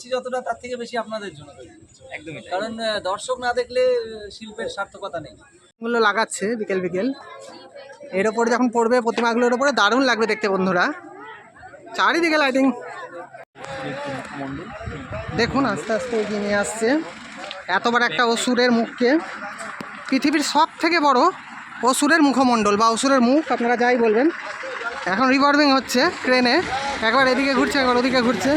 করছি যতটা তার থেকে বেশি আপনাদের জন্য। একদমই কারণ দর্শক না দেখলে শিল্পের সার্থকতা নেই। গুলো লাগাচ্ছে বিকেল বিকেল। এর ওপরে যখন পড়বে প্রতিমাগুলোর ওপরে দারুণ লাগবে দেখতে বন্ধুরা। চারিদিকে লাইটিং দেখুন আস্তে আস্তে এগিয়ে নিয়ে আসছে। এতবার একটা অসুরের মুখকে। পৃথিবীর সব থেকে বড় অসুরের মুখমণ্ডল বা অসুরের মুখ আপনারা যাই বলবেন। এখন রিভলভিং হচ্ছে ক্রেনে একবার এদিকে ঘুরছে একবার ওদিকে ঘুরছে।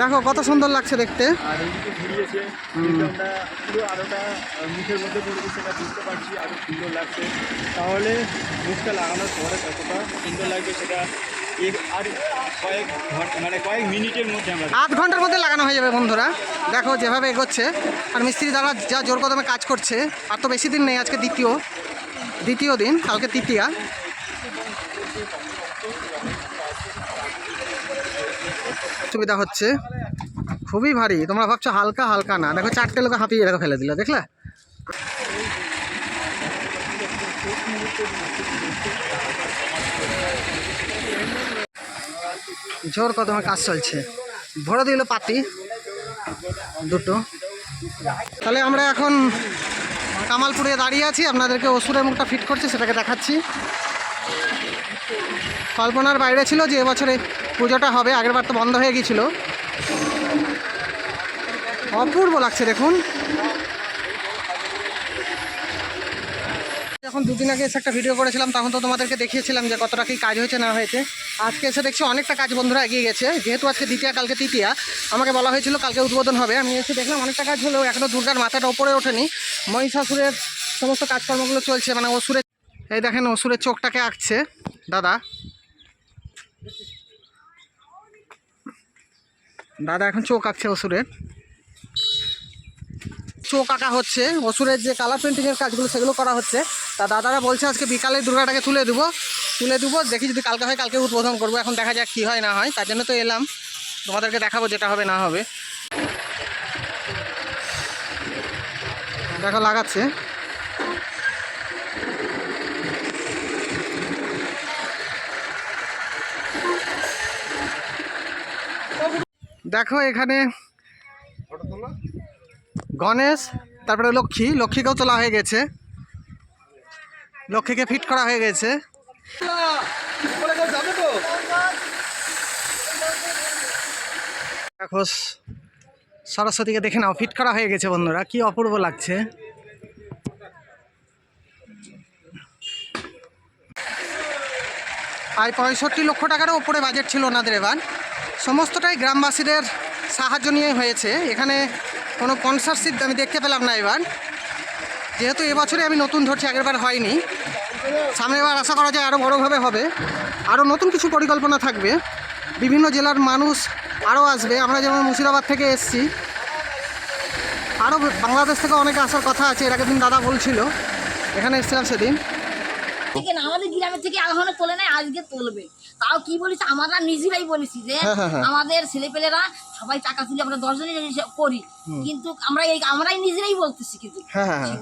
দেখো কত সুন্দর লাগছে দেখতে। তাহলে মুখটা লাগানোর পরে কতটা সুন্দর লাগবে সেটা মানে কয়েক মিনিটের মধ্যে আধ ঘণ্টার মধ্যে লাগানো হয়ে যাবে বন্ধুরা। দেখো যেভাবে এগোচ্ছে। আর মিস্ত্রি দ্বারা যা জোর কদমে কাজ করছে আর তো বেশি দিন নেই আজকে দ্বিতীয়। দ্বিতীয় দিন কালকে তৃতীয়া। সুবিধা হচ্ছে। খুবই ভারী। তোমরা ভাবছ হালকা হালকা না। দেখো চারটে লোক হাঁপিয়ে দেখো ফেলে দিল, দেখলে? জোর কদমে কাজ চলছে। ভরে দিল পাতি, দুটো। তাহলে আমরা এখন কামালপুরে দাঁড়িয়ে আছি। আপনাদেরকে অসুরের মুখটা ফিট করছে, সেটাকে দেখাচ্ছি। কল্পনার বাইরে ছিল যে এবছরে পুজোটা হবে, আগেরবার তো বন্ধ হয়ে গিয়েছিল। অপূর্ব লাগছে দেখুন। যখন দুদিন আগে এসে একটা ভিডিও করেছিলাম, তখন তো তোমাদেরকে দেখিয়েছিলাম যে কতটা কি কাজ হয়েছে না হয়েছে। আজকে এসে দেখছি অনেকটা কাজ বন্ধুরা এগিয়ে গেছে। যেহেতু আজকে দ্বিতীয়, কালকে তৃতীয়া, আমাকে বলা হয়েছিল কালকে উদ্বোধন হবে। আমি এসে দেখলাম অনেকটা কাজ হলেও এখনও দুর্গার মাথাটা ওপরে ওঠেনি। মহিষাসুরের সমস্ত কাজকর্মগুলো চলছে মানে অসুরের এই দেখেন অসুরের চোখটাকে আঁকছে, দাদা। দাদা এখন চোখ আঁকছে অসুরের। চোখ আঁকা হচ্ছে, অসুরের যে কালার পেন্টিংয়ের কাজগুলো সেগুলো করা হচ্ছে। তা দাদারা বলছে আজকে বিকালে দুর্গাটাকে তুলে দেবো তুলে দেবো, দেখি যদি কালকে হয় কালকে উদ্বোধন করব, এখন দেখা যাক কী হয় না হয়। তার জন্য তো এলাম, তোমাদেরকে দেখাবো যেটা হবে না হবে। দেখো, লাগাচ্ছে। দেখো এখানে গণেশ, তারপরে লক্ষ্মী। লক্ষ্মীকেও তোলা হয়ে গেছে। লক্ষ্মীকে ফিট করা হয়ে গেছে। দেখো, সরস্বতীকে দেখে নাও ফিট করা হয়ে গেছে বন্ধুরা। কি অপূর্ব লাগছে। প্রায় পঁয়ষট্টি লক্ষ টাকারও ওপরে বাজেট ছিল ওনাদের এবার। সমস্তটাই গ্রামবাসীদের সাহায্য নিয়ে হয়েছে। এখানে কোনো কনসার্সিপ আমি দেখতে পেলাম না এবার। যেহেতু এবছরে আমি নতুন ধরছি, আগেরবার হয়নি। সামনের বার আশা করা যায় আরও বড়োভাবে হবে। আরও নতুন কিছু পরিকল্পনা থাকবে। বিভিন্ন জেলার মানুষ আরও আসবে। আমরা যেমন মুর্শিদাবাদ থেকে এসছি। আরও বাংলাদেশ থেকে অনেকে আসার কথা আছে। এর আগের দিন দাদা বলছিল। এখানে এসেছিলাম সেদিন। আমাদের গ্রামের থেকে এখনও তোলে নাই, আজকে তুলবে। তাও কি বলিস? আমরা নিজেরাই বলেছি যে হ্যাঁ, হ্যাঁ, হ্যাঁ। আমাদের ছেলেপেলেরা সবাই টাকা তুলে আমরা দশজনে করি কিন্তু আমরা এই আমরাই নিজেরাই বলতেছি কিন্তু।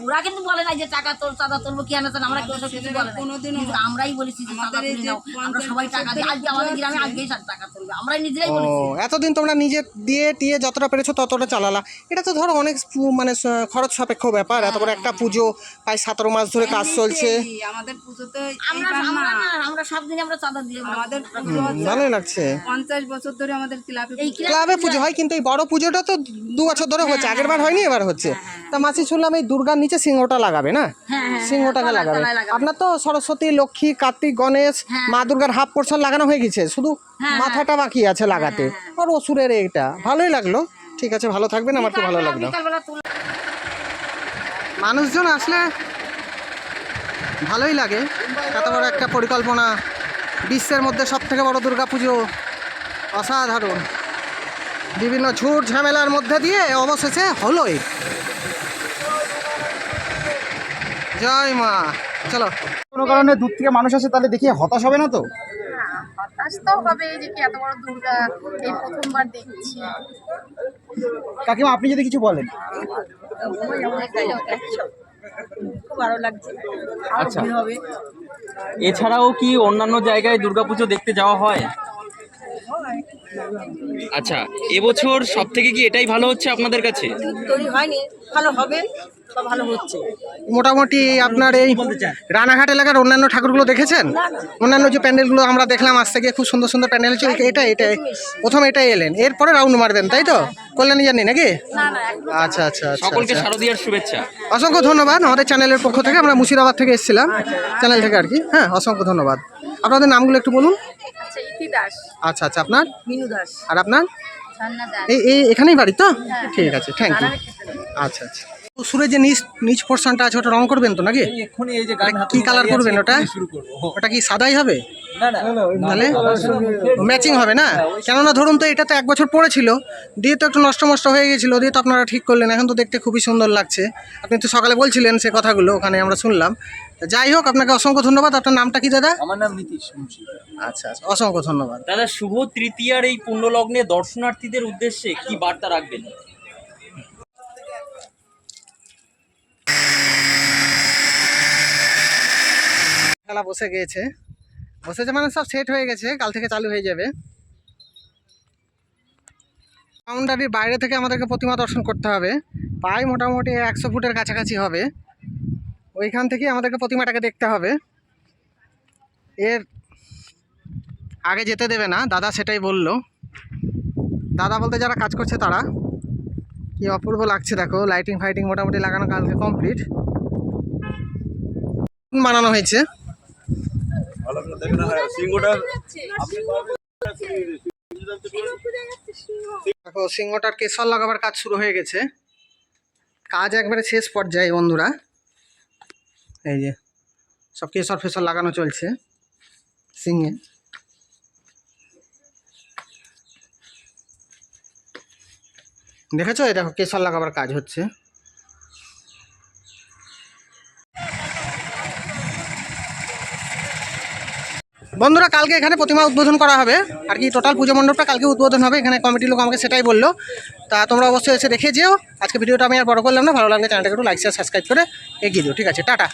ওরা কিন্তু বলে নাই যে টাকা তোর চাঁদা তুলবো কি আনা আমরা কেউ কিছু বলে। কিন্তু আমরাই বলেছি যে চাঁদা তুলে নাও। আমরা সবাই টাকা দিই আজকে আমাদের গ্রামে আজকেই সব টাকা তুলবে। আমরাই নিজেরাই বলেছি। এতদিন তোমরা নিজে দিয়ে টিয়ে যতটা পেরেছ ততটা চালালা। এটা তো ধরো অনেক মানে খরচ সাপেক্ষ ব্যাপার। এত বড় একটা পুজো প্রায় সতেরো মাস ধরে কাজ চলছে। আমাদের পুজোতে আমরা আমরা না। না আমরা সব দিন আমরা চাঁদা দিয়ে আমাদের ভালোই লাগছে। পঞ্চাশ বছর ধরে আমাদের ক্লাবে ক্লাবে পুজো হয় কিন্তু এই বড় পুজোটা তো দু বছর ধরে হচ্ছে আগের বার হয়নি এবার হচ্ছে। তা মাসি শুনলাম এই দুর্গার নিচে সিংহটা লাগাবে না? হ্যাঁ, হ্যাঁ, সিংহটাকে লাগাবে। আপনার তো সরস্বতী লক্ষ্মী কার্তিক গণেশ মা দুর্গার হাফ পোর্শন লাগানো হয়ে গেছে শুধু মাথাটা বাকি আছে লাগাতে। আর অসুরের এইটা ভালোই লাগল। ঠিক আছে ভালো থাকবেন আমার তো ভালো লাগল। মানুষজন আসলে ভালোই লাগে। এত বড় একটা পরিকল্পনা বিশ্বের মধ্যে সব থেকে বড় দুর্গাপুজো অসাধারণ। বিভিন্ন ঝুট ঝামেলার মধ্যে দিয়ে অবশেষে হলোই। জয় মা। চলো। কোনো কারণে দূর থেকে মানুষ আসে তাহলে দেখি হতাশ হবে না তো? হতাশ তো হবে যে কি এত বড় দুর্গা এই প্রথমবার দেখছি। কাকিমা আপনি যদি কিছু বলেন। খুব ভালো লাগছে। আচ্ছা। এছাড়াও কি অন্যান্য জায়গায় দুর্গাপুজো দেখতে যাওয়া হয়? আচ্ছা এবছর সব থেকে কি এটাই ভালো হচ্ছে আপনাদের কাছে? তৈরি হয়নি ভালো হবে বা ভালো হচ্ছে। মোটামুটি আপনার এই রানাঘাট এলাকার অন্যান্য ঠাকুরগুলো দেখেছেন? অন্যান্য যে প্যান্ডেলগুলো আমরা দেখলাম আজ থেকে খুব সুন্দর সুন্দর প্যান্ডেল হচ্ছে এটা এটা প্রথম এটাই এলেন। এরপরে রাউন্ড মারবেন তাই তো? কল্যাণী জানি নাকি? আচ্ছা আচ্ছা আচ্ছা সকলকে আচ্ছা। শারদীয়ার শুভেচ্ছা। অসংখ্য ধন্যবাদ আমাদের চ্যানেলের পক্ষ থেকে আমরা মুর্শিদাবাদ থেকে এসেছিলাম চ্যানেল থেকে আর কি। হ্যাঁ অসংখ্য ধন্যবাদ। আপনাদের নামগুলো একটু বলুন। আচ্ছা দাস। আচ্ছা আচ্ছা আপনার? মিনু দাস। আর আপনার? এই এই এখানেই বাড়ি তো? ঠিক আছে থ্যাংক ইউ আচ্ছা আচ্ছা। সুরের যে নিচ নিচ পোর্শনটা আছে ওটা রং করবেন তো নাকি? এক্ষুনি এই যে কি কালার করবেন ওটা? এক্ষুনি শুরু করব। ওটা কি সাদাই হবে? না না। তাহলে ম্যাচিং হবে না? কেননা ধরুন তো এটা তো এক বছর পড়েছিল দিয়ে তো একটু নষ্ট মষ্ট হয়ে গেছিল দিয়ে তো আপনারা ঠিক করলেন। এখন তো দেখতে খুবই সুন্দর লাগছে। আপনি তো সকালে বলছিলেন সে কথাগুলো ওখানে আমরা শুনলাম। যাই হোক আপনাকে অসংখ্য ধন্যবাদ। আপনার নামটা কি দাদা? আমার নাম নীতিশ মুন্সি। আচ্ছা আচ্ছা অসংখ্য ধন্যবাদ। দাদা শুভ তৃতীয়ার এই পুণ্যলগ্নে দর্শনার্থীদের উদ্দেশ্যে কি বার্তা রাখবেন? খেলা বসে গিয়েছে বসেছে মানে সব সেট হয়ে গেছে কাল থেকে চালু হয়ে যাবে। বাউন্ডারির বাইরে থেকে আমাদেরকে প্রতিমা দর্শন করতে হবে। প্রায় মোটামুটি একশো ফুটের কাছাকাছি হবে। ওইখান থেকে আমাদেরকে প্রতিমাটাকে দেখতে হবে। এর আগে যেতে দেবে না, দাদা সেটাই বলল। দাদা বলতে যারা কাজ করছে তারা। কি অপূর্ব লাগছে দেখো লাইটিং ফাইটিং মোটামুটি লাগানো কালকে কমপ্লিট বানানো হয়েছে। দেখো, সিংহটার কেশর লাগাবার কাজ শুরু হয়ে গেছে। কাজ একবারে শেষ পর্যায়ে বন্ধুরা। এই যে, সব কেশর ফেসর লাগানো চলছে সিংহে দেখেছ? এই দেখো, কেশর লাগাবার কাজ হচ্ছে। বন্ধুরা, কালকে এখানে প্রতিমা উদ্বোধন করা হবে। আর কি টোটাল পুজো মণ্ডপটা কালকে উদ্বোধন হবে। এখানে কমিটির লোক আমাকে সেটাই বলল। তা তোমরা অবশ্যই এসে দেখে যেও। আজকে ভিডিওটা আমি আর বড় করলাম না। ভালো লাগলে চ্যানেলটাকে একটু লাইক শেয়ার সাবস্ক্রাইব করে এগিয়ে দিও ঠিক আছে, টাটা।